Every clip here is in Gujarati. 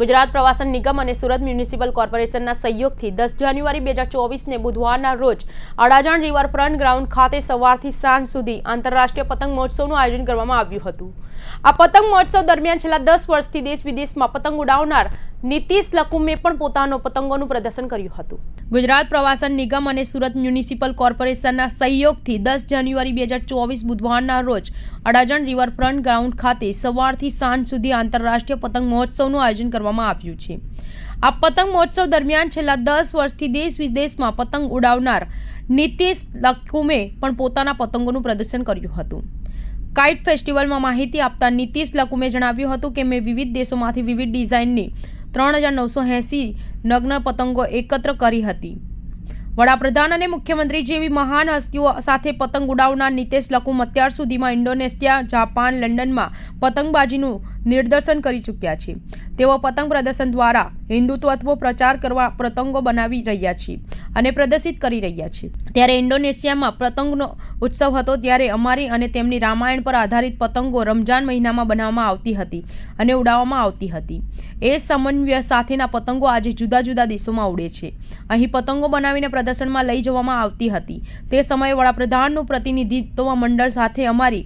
ગુજરાત પ્રવાસન નિગમ અને સુરત મ્યુનિસિપલ કોર્પોરેશનના સહયોગથી દસ જાન્યુઆરી બે હજાર ચોવીસને બુધવારના રોજ અડાજણ રિવરફ્રન્ટ ગ્રાઉન્ડ ખાતે સવારથી સાંજ સુધી આંતરરાષ્ટ્રીય પતંગ મહોત્સવનું આયોજન કરવામાં આવ્યું હતું. આ પતંગ મહોત્સવ દરમિયાન છેલ્લા દસ વર્ષથી દેશ વિદેશમાં પતંગ ઉડાવનાર નીતિશ લકુમે પણ પોતાનો પતંગોનું પ્રદર્શન કર્યું હતું. ગુજરાત પ્રવાસન નિગમ અને સુરત મ્યુનિસિપલ કોર્પોરેશનના સહયોગથી દસ જાન્યુઆરી બે હજાર ચોવીસ બુધવારના રોજ અડાજણ રિવરફ્રન્ટ ગ્રાઉન્ડ ખાતે સવારથી સાંજ સુધી આંતરરાષ્ટ્રીય પતંગ મહોત્સવનું આયોજન કરવામાં આવ્યું છે. આ પતંગ મહોત્સવ દરમિયાન છેલ્લા દસ વર્ષથી દેશ વિદેશમાં પતંગ ઉડાવનાર નીતિશ લકુમે પણ પોતાના પતંગોનું પ્રદર્શન કર્યું હતું. કાઇટ ફેસ્ટિવલમાં માહિતી આપતા નીતિશ લકુમે જણાવ્યું હતું કે, મેં વિવિધ દેશોમાંથી વિવિધ ડિઝાઇનની ત્રણ હજાર નવસો એંસી નગ્ન પતંગો એકત્ર કરી હતી. વડાપ્રધાન અને મુખ્યમંત્રી જેવી મહાન હસ્તીઓ સાથે પતંગ ઉડાવનાર નીતેશ લકુમ અત્યાર સુધીમાં ઇન્ડોનેશિયા, જાપાન, લંડનમાં પતંગબાજીનું નિદર્શન કરી ચૂક્યા છે. તેઓ પતંગ પ્રદર્શન દ્વારા હિન્દુત્વ પ્રચાર કરવા પ્રતંગો બનાવી રહ્યા છે અને પ્રદર્શિત કરી રહ્યા છે ત્યારે ઇન્ડોનેશિયામાં પતંગનો ઉત્સવ હતો ત્યારે અમારી અને તેમની રામાયણ પર આધારિત પતંગો રમજાન મહિનામાં બનાવવામાં આવતી હતી અને ઉડાવવામાં આવતી હતી. એ સમન્વય સાથેના પતંગો આજે જુદા જુદા દેશોમાં ઉડે છે. અહીં પતંગો બનાવીને પ્રદર્શનમાં લઈ જવામાં આવતી હતી. તે સમયે વડાપ્રધાનનું પ્રતિનિધિત્વ મંડળ સાથે અમારી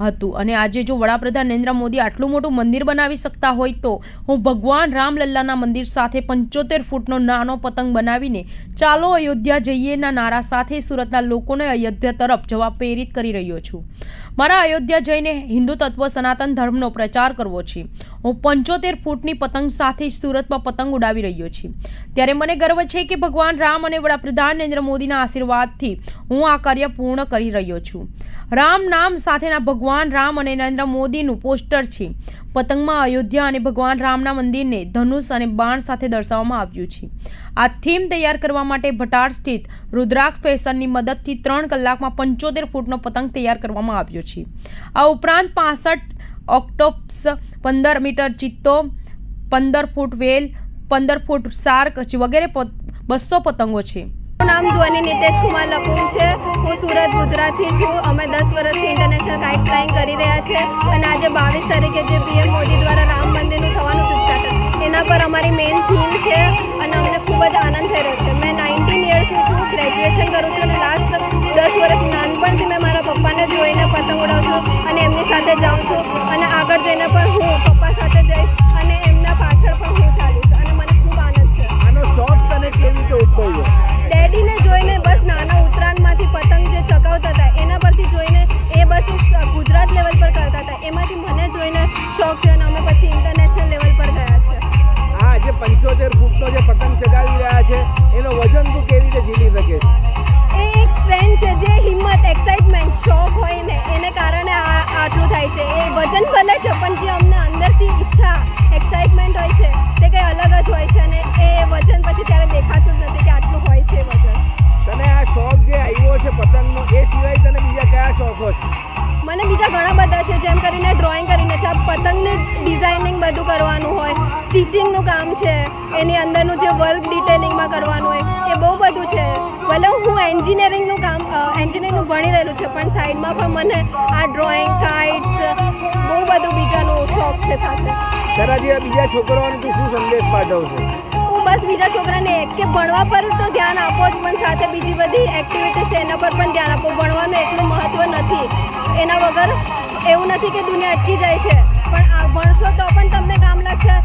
હતું. અને આજે જો વડાપ્રધાન નરેન્દ્ર મોદી આટલું મોટું મંદિર બનાવી શકતા હોય તો હું ભગવાન રામલલ્લાના મંદિર સાથે પંચોતેર ફૂટનો નાનો પતંગ બનાવીને ચાલો અયોધ્યા જઈએના નારા સાથે સુરતના લોકોને અયોધ્યા તરફ જવા પ્રેરિત કરી રહ્યો છું. મારા અયોધ્યા જઈને હિન્દુ તત્વ સનાતન ધર્મનો પ્રચાર કરવો છે. હું પંચોતેર ફૂટની પતંગ સાથે સુરતમાં પતંગ ઉડાવી રહ્યો છું. ત્યારે મને ગર્વ છે કે ભગવાન રામ અને વડાપ્રધાન નરેન્દ્ર મોદીના આશીર્વાદથી હું આ કાર્ય પૂર્ણ કરી રહ્યો છું. રામ નામ સાથેના ભગવાન રામ અને નરેન્દ્ર મોદીનું પોસ્ટર છે. પતંગમાં અયોધ્યા અને ભગવાન રામના મંદિરને ધનુષ અને બાણ સાથે દર્શાવવામાં આવ્યું છે. આ થીમ તૈયાર કરવા માટે ભટાર સ્થિત રુદ્રાક્ષ ફેશનની મદદથી ત્રણ કલાકમાં પંચોતેર ફૂટનો પતંગ તૈયાર કરવામાં આવ્યો છે. આ ઉપરાંત પાસઠ ઓક્ટોપ્સ, પંદર મીટર ચિત્તો, પંદર ફૂટ વેલ, પંદર ફૂટ શાર્ક વગેરે બસો પતંગો છે. નામ ધ્વનિ નિતેશ કુમાર લકુમ છે. હું સુરત, ગુજરાતથી છું. અમે દસ વર્ષથી ઇન્ટરનેશનલ કાઇટ ફ્લાઇંગ કરી રહ્યા છે. અને આજે બાવીસ તારીખે જે પીએમ મોદી દ્વારા રામ મંદિરનું થવાનું છે એના પર અમારી મેઇન થીમ છે. અને અમને ખૂબ જ આનંદ થઈ રહ્યો છે. મેં નાઇન્ટીન યર્સની છું. ગ્રેજ્યુએશન કરું છું. અને લાસ્ટ દસ વર્ષ નાનપણથી મેં મારા પપ્પાને જોઈને પતંગ ઉડાવું છું. અને એમની સાથે જાઉં છું. અને પર હું પપ્પા સાથે જઈશ અને એમના પાછળ પણ હું ચાલીશ. અને મને ખૂબ આનંદ છે. આનો શોખ તને કેવી રીતે ઉદ્ભવ્યો? ડેડીને જોઈને બસ નાના ઉત્તરાયણમાંથી પતંગ જે ચકાવતા હતા એના પરથી જોઈને એ બસ ગુજરાત લેવલ પર કરતા હતા. એમાંથી મને જોઈને શોખ થયો અને અમે પછી ઇન્ટરનેશનલ લેવલ પર ગયા છે. આ જે પંચોતેર ફૂટનો જે પતંગ ચગાવી રહ્યા છે એનો વજન તું કેવી રીતે ઝીલી શકે? થાય છે. એ વજન ભલે છે પણ જે અમને અંદરથી ઈચ્છા એક્સાઇટમેન્ટ હોય છે તે કંઈ અલગ જ હોય છે અને એ વજન પછી ત્યારે દેખાતું જ નથી કે આટલું હોય છે વજન. તને આ શોખ જે આવ્યો છે પતંગનો એ સિવાય તને બીજા કયા શોખો છે? મને બીજા ઘણા બધા છે જેમ કરીને ડ્રોઈંગ કરીને છે. આ પતંગની ડિઝાઇનિંગ બધું કરવાનું હોય સ્ટિચિંગનું કામ છે એની અંદરનું જે વર્ક ડિટેલિંગમાં કરવાનું ભલે હું એન્જિનિયરિંગનું કામ એન્જિનિયરિંગનું ભણી રહેલું છે પણ સાઈડમાં પણ મને આ ડ્રોઈંગ કાઇટ્સ બહુ બધું બીજાનું શોખ છે સાથે. તારા બીજા છોકરાઓને તું શું સંદેશ પાઠવશે? હું બસ બીજા છોકરાને એક કે ભણવા પર તો ધ્યાન આપો જ પણ સાથે બીજી બધી એક્ટિવિટીઝ છે એના પર પણ ધ્યાન આપો. ભણવાનું એટલું મહત્ત્વ નથી. એના વગર એવું નથી કે દુનિયા અટકી જાય છે. પણ આ ભણશો તો પણ તમને કામ લાગશે